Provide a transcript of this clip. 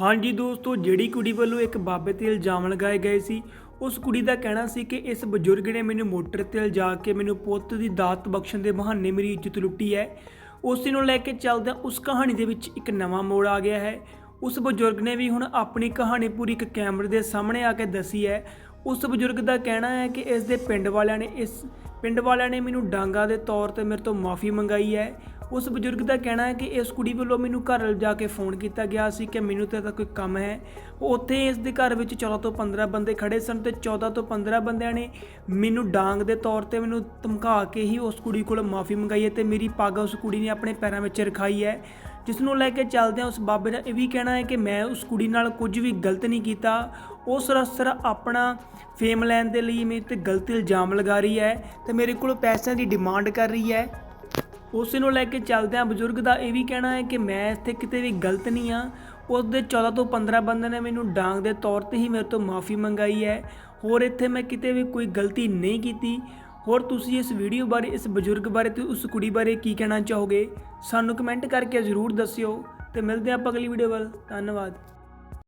ਹਾਂਜੀ ਦੋਸਤੋ, ਜਿਹੜੀ ਕੁੜੀ ਵੱਲੋਂ ਇੱਕ ਬਾਬੇ ਤੇ ਇਲਜ਼ਾਮ ਲਗਾਏ ਗਏ ਸੀ, ਉਸ ਕੁੜੀ ਦਾ ਕਹਿਣਾ ਸੀ ਕਿ ਇਸ ਬਜ਼ੁਰਗ ਨੇ ਮੈਨੂੰ ਮੋਟਰ ਤੇ ਲਿਜਾ ਕੇ ਮੈਨੂੰ ਪੁੱਤ ਦੀ ਦਾਤ ਬਖਸ਼ਣ ਦੇ ਬਹਾਨੇ ਮੇਰੀ ਇੱਜ਼ਤ ਲੁੱਟੀ ਹੈ। ਉਸੇ ਨੂੰ ਲੈ ਕੇ ਚੱਲਦਿਆਂ ਉਸ ਕਹਾਣੀ ਦੇ ਵਿੱਚ ਇੱਕ ਨਵਾਂ ਮੋੜ ਆ ਗਿਆ ਹੈ। ਉਸ ਬਜ਼ੁਰਗ ਨੇ ਵੀ ਹੁਣ ਆਪਣੀ ਕਹਾਣੀ ਪੂਰੀ ਇੱਕ ਕੈਮਰੇ ਦੇ ਸਾਹਮਣੇ ਆ ਕੇ ਦੱਸੀ ਹੈ। ਉਸ ਬਜ਼ੁਰਗ ਦਾ ਕਹਿਣਾ ਹੈ ਕਿ ਇਸ ਦੇ ਪਿੰਡ ਵਾਲਿਆਂ ਨੇ ਇਸ ਪਿੰਡ ਵਾਲਿਆਂ ਨੇ ਮੈਨੂੰ ਡਾਂਗਾ ਦੇ ਤੌਰ ਤੇ ਮੇਰੇ ਤੋਂ ਮਾਫੀ ਮੰਗਾਈ ਹੈ। ਉਸ ਬਜ਼ੁਰਗ ਦਾ ਕਹਿਣਾ ਹੈ ਕਿ ਇਸ ਕੁੜੀ ਵੱਲੋਂ ਮੈਨੂੰ ਘਰ ਜਾ ਕੇ ਫੋਨ ਕੀਤਾ ਗਿਆ ਸੀ ਕਿ ਮੈਨੂੰ ਤੇ ਤਾਂ ਕੋਈ ਕੰਮ ਹੈ। ਉੱਥੇ ਇਸ ਦੇ ਘਰ ਵਿੱਚ 14 ਤੋਂ 15 ਬੰਦੇ ਖੜੇ ਸਨ ਤੇ 14 ਤੋਂ 15 ਬੰਦਿਆਂ ਨੇ ਮੈਨੂੰ ਡਾਂਗ ਦੇ ਤੌਰ ਤੇ ਮੈਨੂੰ ਧਮਕਾ ਕੇ ਹੀ ਉਸ ਕੁੜੀ ਕੋਲ ਮਾਫੀ ਮੰਗਾਈ ਹੈ ਤੇ ਮੇਰੀ ਪੱਗ ਉਸ ਕੁੜੀ ਨੇ ਆਪਣੇ ਪੈਰਾਂ ਵਿੱਚ ਰਖਾਈ ਹੈ। ਜਿਸ ਨੂੰ ਲੈ ਕੇ ਚੱਲਦਿਆਂ ਉਸ ਬਾਬੇ ਦਾ ਇਹ ਵੀ ਕਹਿਣਾ ਹੈ ਕਿ ਮੈਂ ਉਸ ਕੁੜੀ ਨਾਲ ਕੁਝ ਵੀ ਗਲਤ ਨਹੀਂ ਕੀਤਾ। ਉਹ ਸਰਾਸਰ ਆਪਣਾ ਫੇਮ ਲੈਣ ਦੇ ਲਈ ਮੇਰੇ ਤੇ ਗਲਤ ਇਲਜ਼ਾਮ ਲਗਾ ਰਹੀ ਹੈ ਤੇ ਮੇਰੇ ਕੋਲ ਪੈਸਿਆਂ ਦੀ ਡਿਮਾਂਡ ਕਰ ਰਹੀ ਹੈ। ਉਸ ਨੂੰ ਲੈ ਕੇ ਚੱਲਦਿਆਂ ਬਜ਼ੁਰਗ ਦਾ ਇਹ ਵੀ ਕਹਿਣਾ ਹੈ ਕਿ ਮੈਂ ਇੱਥੇ ਕਿਤੇ ਵੀ ਗਲਤ ਨਹੀਂ ਆ ਉਸ ਦੇ 14 ਤੋਂ 15 ਬੰਦੇ ਨੇ ਮੈਨੂੰ ਡਾਂਗ ਦੇ ਤੌਰ ਤੇ ਹੀ ਮੇਰੇ ਤੋਂ ਮਾਫੀ ਮੰਗਾਈ ਹੈ। ਹੋਰ ਇੱਥੇ ਮੈਂ ਕਿਤੇ ਵੀ ਕੋਈ ਗਲਤੀ ਨਹੀਂ ਕੀਤੀ। ਹੋਰ ਤੁਸੀਂ ਇਸ ਵੀਡੀਓ ਬਾਰੇ, ਇਸ ਬਜ਼ੁਰਗ ਬਾਰੇ ਤੇ ਉਸ ਕੁੜੀ ਬਾਰੇ ਕੀ ਕਹਿਣਾ ਚਾਹੋਗੇ? ਸਾਨੂੰ ਕਮੈਂਟ ਕਰਕੇ ਜ਼ਰੂਰ ਦੱਸਿਓ ਤੇ ਮਿਲਦੇ ਹਾਂ ਆਪਾਂ ਅਗਲੀ ਵੀਡੀਓ ਵੱਲ। ਧੰਨਵਾਦ।